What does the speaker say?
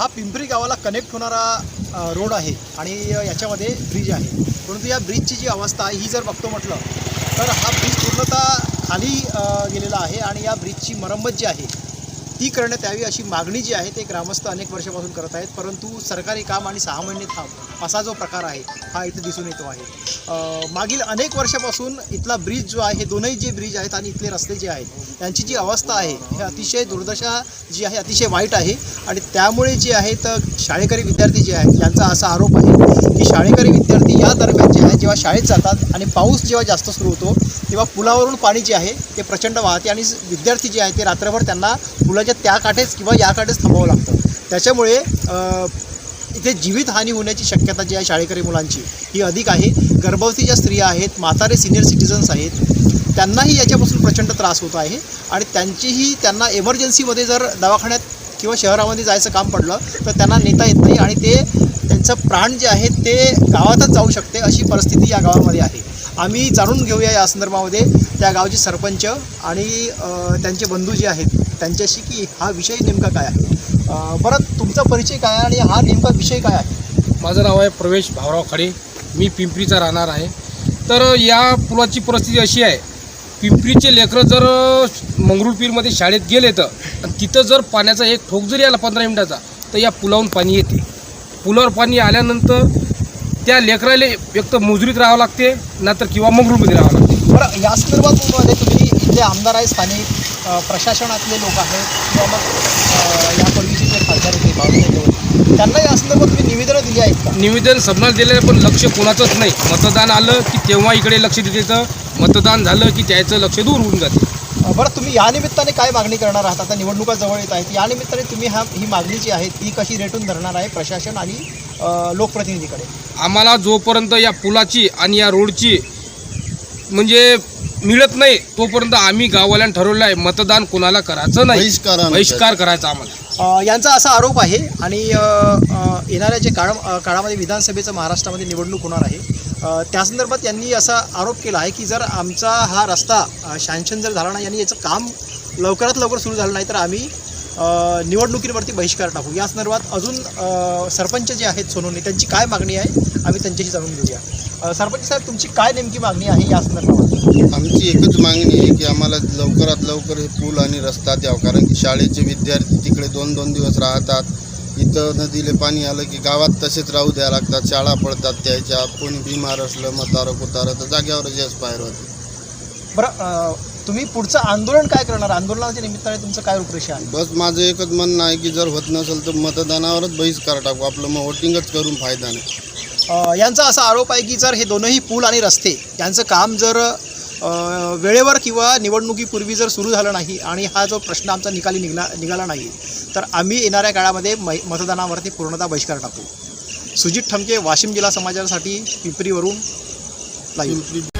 हा पिंपरी गावाला कनेक्ट होणारा रोड आहे आणि याच्यामध्ये ब्रिज आहे. परंतु या ब्रिजची जी अवस्था आहे ही जर बघतो म्हटलं तर हा ब्रिज पूर्णतः खाली गेलेला आहे आणि या ब्रिजची मरम्मत जी आहे ती करण्यात यावी अशी मागणी जी आहे ते ग्रामस्थ अनेक वर्षापासून करत आहेत. परंतु सरकारी काम आणि सहा महिने थांब असा जो प्रकार आहे हा इथे दिसून येतो आहे. मागील अनेक वर्षापासून इथला ब्रिज जो आहे दोनही जे ब्रिज आहेत आणि इथले रस्ते जे आहेत त्यांची जी अवस्था आहे हे अतिशय दुर्दशा जी आहे अतिशय वाईट आहे. आणि त्यामुळे जे आहेत शाळेकरी विद्यार्थी जे आहेत यांचा असा आरोप आहे की शाळेकरी विद्यार्थी या दरम्यान जे आहे जेव्हा शाळेत जातात आणि पाऊस जेव्हा जास्त सुरू होतो तेव्हा पुलावरून पाणी जे आहे ते प्रचंड वाहते आणि विद्यार्थी जे आहे ते रात्रभर त्यांना पुलाच्या म्हणजे त्या काठेच किंवा या काठेच थांबावं लागतं. त्याच्यामुळे इथे जीवितहानी होण्याची शक्यता जी आहे शाळेकरी मुलांची ही अधिक आहे. गर्भवती ज्या स्त्रिया आहेत म्हातारे सिनियर सिटिझन्स आहेत त्यांनाही याच्यापासून प्रचंड त्रास होत आहे. आणि त्यांचीही त्यांना एमर्जन्सीमध्ये जर दवाखान्यात किंवा शहरामध्ये जायचं काम पडलं तर त्यांना नेता येत नाही आणि ते त्यांचं प्राण जे आहे ते गावातच जाऊ शकते अशी परिस्थिती या गावामध्ये आहे. आम्ही जाणून घेऊया या संदर्भामध्ये त्या गावचे सरपंच आणि त्यांचे बंधू जे आहेत त्यांच्याशी की हा विषय नेमका काय आहे? बरं तुमचा परिचय काय आहे आणि हा नेमका विषय काय आहे? माझं नाव आहे प्रवेश भावराव खडे. मी पिंपरीचा राहणार आहे. तर या पुलाची परिस्थिती अशी आहे. पिंपरीचे लेकरं जर मंगरुळपीरमध्ये शाळेत गेले तर तिथं जर पाण्याचा एक ठोक जरी आला पंधरा मिनटाचा तर या पुलावरून पाणी येते. पुलावर पाणी आल्यानंतर त्या लेकराला एक तर मुजरीत राहावं लागते नाहीतर किंवा मंगरुळमध्ये राहावं लागते. बरं या संदर्भात मध्ये तुम्ही इथले आमदार आहे स्थानिक प्रशासनातले लोक आहेत किंवा मग यापूर्वीचे जे खासदार होते त्यांना या संदर्भात तुम्ही निवेदनं दिली आहेत का? निवेदन सबनाला दिलेलं आहे, पण लक्ष कोणाचंच नाही. मतदान आलं की तेव्हा इकडे लक्ष देते मतदान झालं की त्याचं लक्ष दूर होऊन जाते. बरं तुम्ही या निमित्ताने काय मागणी करणार आहात? आता निवडणुका जवळ येत आहेत. या निमित्ताने तुम्ही हा ही मागणी जी आहे ती कशी रेटून धरणार आहे प्रशासन आणि लोकप्रतिनिधीकडे? आम्हाला जोपर्यंत या पुलाची आणि या रोडची म्हणजे मिळत नाही तोपर्यंत आम्ही गाववाल्यांनी ठरवलं आहे मतदान कोणाला करायचं नाही. बहिष्कारानं बहिष्कार करायचा आम्हाला. अ, यांचा असा आरोप आहे आणि अ, अ, येणाऱ्या जे काळ काळामध्ये विधानसभेचं महाराष्ट्रामध्ये निवडणूक होणार आहे त्या संदर्भात यांनी असा आरोप केला आहे की जर आमचा हा रस्ता अ, जर झाला नाही आणि याचं काम लवकरात लवकर सुरू झालं नाही तर आम्ही निवडणुकीवरती बहिष्कार टाकू. या संदर्भात अजून सरपंच जे आहेत सोनवणे त्यांची काय मागणी आहे? आम्ही त्यांच्याशी जाणून घेऊया. सरपंच साहेब तुमची काय नेमकी मागणी आहे या संदर्भात? आमची एकच मागणी आहे की आम्हाला लवकरात लवकर हे पूल आणि रस्ता द्यावा कारण की शाळेचे विद्यार्थी तिकडे दोन दोन दिवस राहतात. इथं नदीले पाणी आलं की गावात तसेच राहू द्यावं लागतात शाळा पडतात त्याच्या कोणी बिमार असलं म्हातारं कुतारं तर जाग्यावर जस बाहेर होते. बरं अ, तुम्ही पुढचं आंदोलन काय करणार? आंदोलनाच्या निमित्ताने तुमचं काय रूपरेषा आहे? बस माझं एकच म्हणणं आहे की जर होत नसेल तर मतदानावरच बहिष्कार टाकू. आपलं मग वोटिंगच करून फायदा नाही. अ, यांचा असा आरोप आहे की जर हे दोनही पूल आणि रस्ते यांचं काम जर अ, वेळेवर किंवा निवडणुकीपूर्वी जर सुरू झालं नाही आणि हा जो प्रश्न आमचा निकाली निघला निघाला नाही तर आम्ही येणाऱ्या काळामध्ये मै मतदानावरती पूर्णतः बहिष्कार टाकू. सुजित ठमके वाशिम जिल्हा समाजासाठी पिंपरीवरून लाईव्ह